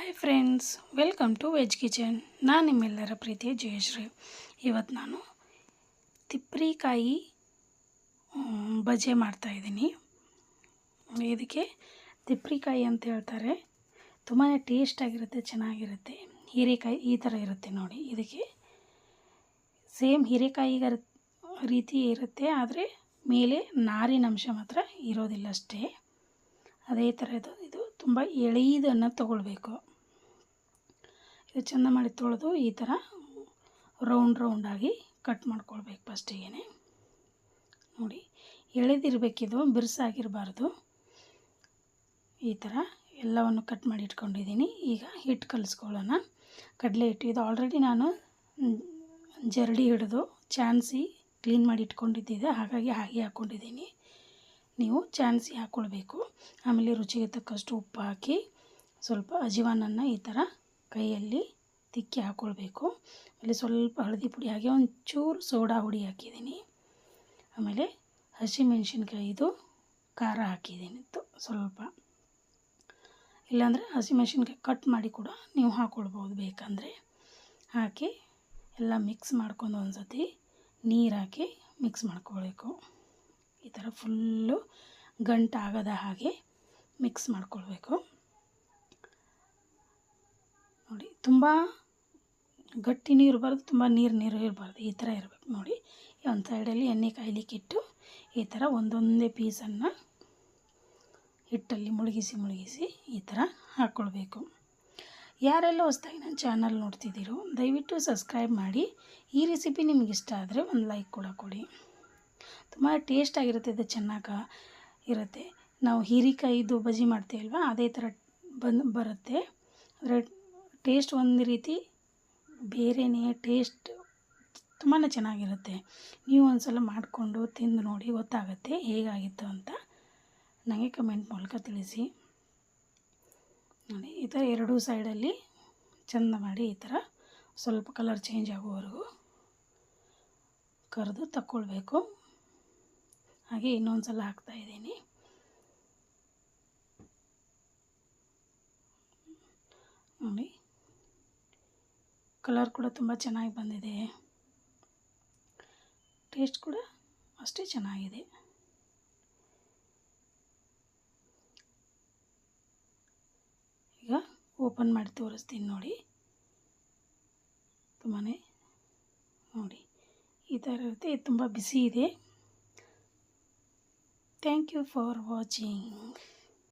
Hi friends welcome to veg kitchen ನಾನು ನಿಮ್ಮೆಲ್ಲರ ಪ್ರೀತಿಯ ಜಯಶ್ರೀ. ಇವತ್ತು ನಾನು ತಿಪ್ರಿಕಾಯಿ ಬಜೆ ಮಾಡ್ತಾಯಿದ್ದೀನಿ ಇದಕ್ಕೆ ತಿಪ್ರಿಕಾಯಿ ಅಂತ ಹೇಳ್ತಾರೆ. ತುಂಬಾ ಟೇಸ್ಟಾಗಿರುತ್ತೆ ಚೆನ್ನಾಗಿರುತ್ತೆ. ಹೀರೆಕಾಯಿ ಈ ಥರ ಇರುತ್ತೆ ನೋಡಿ. ಇದಕ್ಕೆ ಸೇಮ್ ಹೀರೆಕಾಯಿ ರೀತಿ ಇರುತ್ತೆ, ಆದರೆ ಮೇಲೆ ನಾರಿನ ಅಂಶ ಮಾತ್ರ ಇರೋದಿಲ್ಲ ಅಷ್ಟೇ. ಅದೇ ಥರದ್ದು ಇದು ತುಂಬ ಎಳೆಯದನ್ನು ತಗೊಳ್ಬೇಕು. ಇದು ಚೆಂದ ಮಾಡಿ ತೊಳೆದು ಈ ಥರ ರೌಂಡ್ ರೌಂಡಾಗಿ ಕಟ್ ಮಾಡ್ಕೊಳ್ಬೇಕು ಫಸ್ಟಿಗೆ ನೋಡಿ, ಎಳೆದಿರಬೇಕಿದು, ಬಿರುಸಾಗಿರಬಾರ್ದು. ಈ ಥರ ಎಲ್ಲವನ್ನು ಕಟ್ ಮಾಡಿ ಇಟ್ಕೊಂಡಿದ್ದೀನಿ. ಈಗ ಹಿಟ್ಟು ಕಲಿಸ್ಕೊಳ್ಳೋಣ. ಕಡಲೆ ಹಿಟ್ಟು, ಇದು ಆಲ್ರೆಡಿ ನಾನು ಜರಡಿ ಹಿಡಿದು ಚಾನ್ಸಿ ಕ್ಲೀನ್ ಮಾಡಿ ಇಟ್ಕೊಂಡಿದ್ದಿದೆ. ಹಾಗಾಗಿ ಹಾಗೆ ಹಾಕ್ಕೊಂಡಿದ್ದೀನಿ. ನೀವು ಚಾನ್ಸಿ ಹಾಕ್ಕೊಳ್ಬೇಕು. ಆಮೇಲೆ ರುಚಿಗೆ ತಕ್ಕಷ್ಟು ಉಪ್ಪು ಹಾಕಿ ಸ್ವಲ್ಪ ಅಜಿವಾನನ್ನು ಈ ಥರ ಕೈಯಲ್ಲಿ ತಿಕ್ಕಿ ಹಾಕ್ಕೊಳ್ಬೇಕು ಅಲ್ಲಿ ಸ್ವಲ್ಪ ಹಳದಿ ಪುಡಿ ಹಾಗೆ ಒಂಚೂರು ಸೋಡಾ ಹುಡಿ ಹಾಕಿದ್ದೀನಿ. ಆಮೇಲೆ ಹಸಿಮೆಣ್ಸಿನ್ಕಾಯಿದು ಖಾರ ಹಾಕಿದ್ದೀನಿ. ಸ್ವಲ್ಪ. ಇಲ್ಲಾಂದರೆ ಹಸಿಮೆಣ್ಸಿನ್ಕಾಯಿ ಕಟ್ ಮಾಡಿ ಕೂಡ ನೀವು ಹಾಕ್ಕೊಳ್ಬೋದು ಬೇಕಂದರೆ. ಹಾಕಿ ಎಲ್ಲ ಮಿಕ್ಸ್ ಮಾಡ್ಕೊಂಡು ಒಂದು ಸತಿ ನೀರು ಹಾಕಿ ಮಿಕ್ಸ್ ಮಾಡ್ಕೊಳ್ಬೇಕು. ಈ ಥರ ಫುಲ್ಲು ಗಂಟಾಗದ ಹಾಗೆ ಮಿಕ್ಸ್ ಮಾಡ್ಕೊಳ್ಬೇಕು. ನೋಡಿ, ತುಂಬ ನೀರು ಇರಬಾರ್ದು ತುಂಬ ನೀರು ನೀರು ಇರಬಾರ್ದು, ಈ ಥರ ಇರಬೇಕು ನೋಡಿ. ಒಂದು ಸೈಡಲ್ಲಿ ಎಣ್ಣೆ ಕಾಯ್ಲಿಕ್ಕಿಟ್ಟು ಈ ಥರ ಒಂದೊಂದೇ ಪೀಸನ್ನು ಹಿಟ್ಟಲ್ಲಿ ಮುಳುಗಿಸಿ ಮುಳುಗಿಸಿ ಈ ಥರ ಹಾಕ್ಕೊಳ್ಬೇಕು ಯಾರೆಲ್ಲ ಹೊಸ್ದಾಗಿ ನನ್ನ ಚಾನಲ್ ನೋಡ್ತಿದ್ದೀರೋ, ದಯವಿಟ್ಟು ಸಬ್ಸ್ಕ್ರೈಬ್ ಮಾಡಿ. ಈ ರೆಸಿಪಿ ನಿಮ್ಗೆ ಇಷ್ಟ ಆದರೆ ಒಂದು ಲೈಕ್ ಕೂಡ ಕೊಡಿ. ತುಂಬ ಟೇಸ್ಟಾಗಿರುತ್ತೆ ಇದು ಚೆನ್ನಾಗಿ ಇರುತ್ತೆ. ನಾವು ಹೀರಿಕಾಯಿದು ಬಜ್ಜಿ ಮಾಡ್ತೀವಲ್ವ, ಅದೇ ಥರ ಬಂದು ಬರುತ್ತೆ. ಅದರ ಟೇಸ್ಟ್ ಒಂದು ರೀತಿ ಬೇರೆಯೇ ಟೇಸ್ಟ್ ತುಂಬಾ ಚೆನ್ನಾಗಿರುತ್ತೆ. ನೀವು ಒಂದು ಸಲ ಮಾಡಿಕೊಂಡು ತಿಂದು ನೋಡಿ ಗೊತ್ತಾಗುತ್ತೆ ಹೇಗಾಗಿತ್ತು ಅಂತ. ನನಗೆ ಕಮೆಂಟ್ ಮೂಲಕ ತಿಳಿಸಿ. ನೋಡಿ, ಈ ಥರ ಎರಡೂ ಸೈಡಲ್ಲಿ ಚೆಂದ ಮಾಡಿ ಈ ಥರ ಸ್ವಲ್ಪ ಕಲರ್ ಚೇಂಜ್ ಆಗುವವರೆಗೂ ಕರೆದು ತಕ್ಕೊಳ್ಬೇಕು. ಹಾಗೆ ಇನ್ನೊಂದು ಸಲ ಹಾಕ್ತಾಯಿದ್ದೀನಿ ನೋಡಿ ಕಲರ್ ಕೂಡ ತುಂಬ ಚೆನ್ನಾಗಿ ಬಂದಿದೆ. ಟೇಸ್ಟ್ ಕೂಡ ಅಷ್ಟೇ ಚೆನ್ನಾಗಿದೆ. ಈಗ ಓಪನ್ ಮಾಡಿ ತೋರಿಸ್ತೀನಿ ನೋಡಿ. ತುಂಬಾ ನೋಡಿ, ಈ ಥರ ಇರುತ್ತೆ ತುಂಬ ಬಿಸಿ ಇದೆ. Thank you for watching